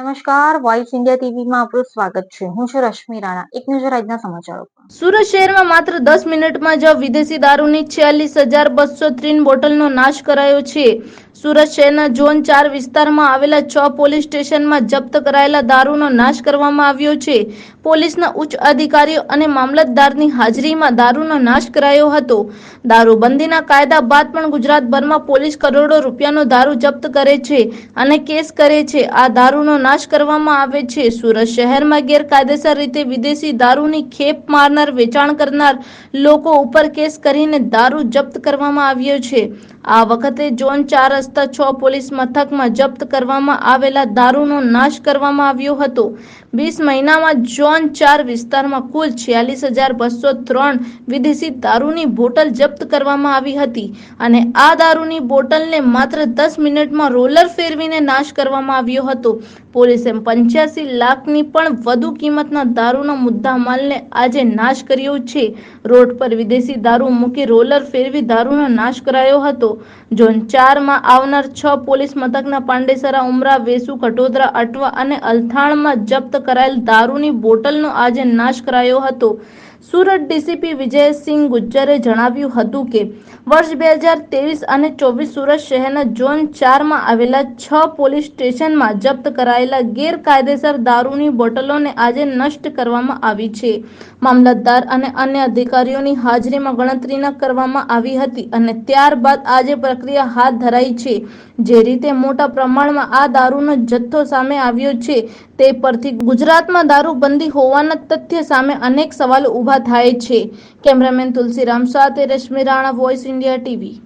નમસ્કાર voice India ટીવીમાં આપનું સ્વાગત છે. હું છું રશ્મિ રાણા. એક નજર આજના સમાચારો સુરત શહેરમાં માત્ર દસ મિનિટમાં જ વિદેશી દારૂની છ્યાલીસ હજાર બસો ત્રીન બોટલનો નાશ કરાયો છે. સુરત શહેરના ઝોન ચાર વિસ્તારમાં આવેલા છ પોલીસ સ્ટેશનમાં જપ્ત કરાયેલા દારૂનો નાશ કરવામાં આવ્યો છે. પોલીસના ઉચ્ચ અધિકારીઓ અને મામલતદારની હાજરીમાં દારૂનો નાશ કરાયો હતો. દારૂબંધીના કાયદા બાદ પણ ગુજરાતભરમાં પોલીસ કરોડો રૂપિયાનો દારૂ જપ્ત કરે છે અને કેસ કરે છે. આ દારૂનો નાશ કરવામાં આવે છે. સુરત શહેરમાં ગેરકાયદેસર રીતે વિદેશી દારૂની ખેપ મારનાર, વેચાણ કરનાર લોકો ઉપર કેસ કરીને દારૂ જપ્ત કરવામાં આવ્યો છે. આ વખતે ઝોન ચાર રસ્તા છ પોલીસ મથકમાં જપ્ત કરવામાં આવેલા દારૂનો નાશ કરવામાં આવ્યો હતો. વીસ મહિનામાં ઝોન ચાર વિસ્તારમાં કુલ છ્યાલીસ હજાર બસો ત્રણ વિદેશી દારૂની બોટલ જપ્ત કરવામાં આવી હતી અને આ દારૂની બોટલને માત્ર દસ મિનિટમાં રોલર ફેરવીને નાશ કરવામાં આવ્યો હતો. પોલીસે પંચ્યાસી લાખની પણ વધુ કિંમતના દારૂના મુદ્દા માલને આજે નાશ કર્યો છે. રોડ પર વિદેશી દારૂ મૂકી રોલર ફેરવી દારૂનો નાશ કરાયો હતો. ઝોન ચારમાં આવનાર છ પોલીસ મથકના પાંડેસરા, ઉમરા, વેસુ, કટોદરા, અટવા અને અલથાણમાં જપ્ત કરાયેલ દારૂની બોટલનો આજે નાશ કરાયો હતો. સુરત ડીસીપી વિજયસિંહ ગુજ્જરે જણાવ્યું હતું કે, વર્ષ બે હજાર ત્રેવીસ અને ચોવીસ સુરત શહેરના ઝોન ચારમાં આવેલા છ પોલીસ સ્ટેશનમાં જપ્ત કરાયેલા ગેરકાયદેસર દારૂની બોટલોને આજે નષ્ટ કરવામાં આવી છે. મામલતદાર અને અન્ય અધિકારીઓની હાજરીમાં ગણતરી કરવામાં આવી હતી અને ત્યારબાદ આજે પ્રક્રિયા હાથ ધરાઈ છે. જે રીતે મોટા પ્રમાણમાં આ દારૂનો જથ્થો સામે આવ્યો છે, તે પરથી ગુજરાતમાં દારૂબંધી હોવાના તથ્ય સામે અનેક સવાલો ઊભા થાય છે. કેમેરામેન તુલસીરામ સાથે Rashmi Rana voice India TV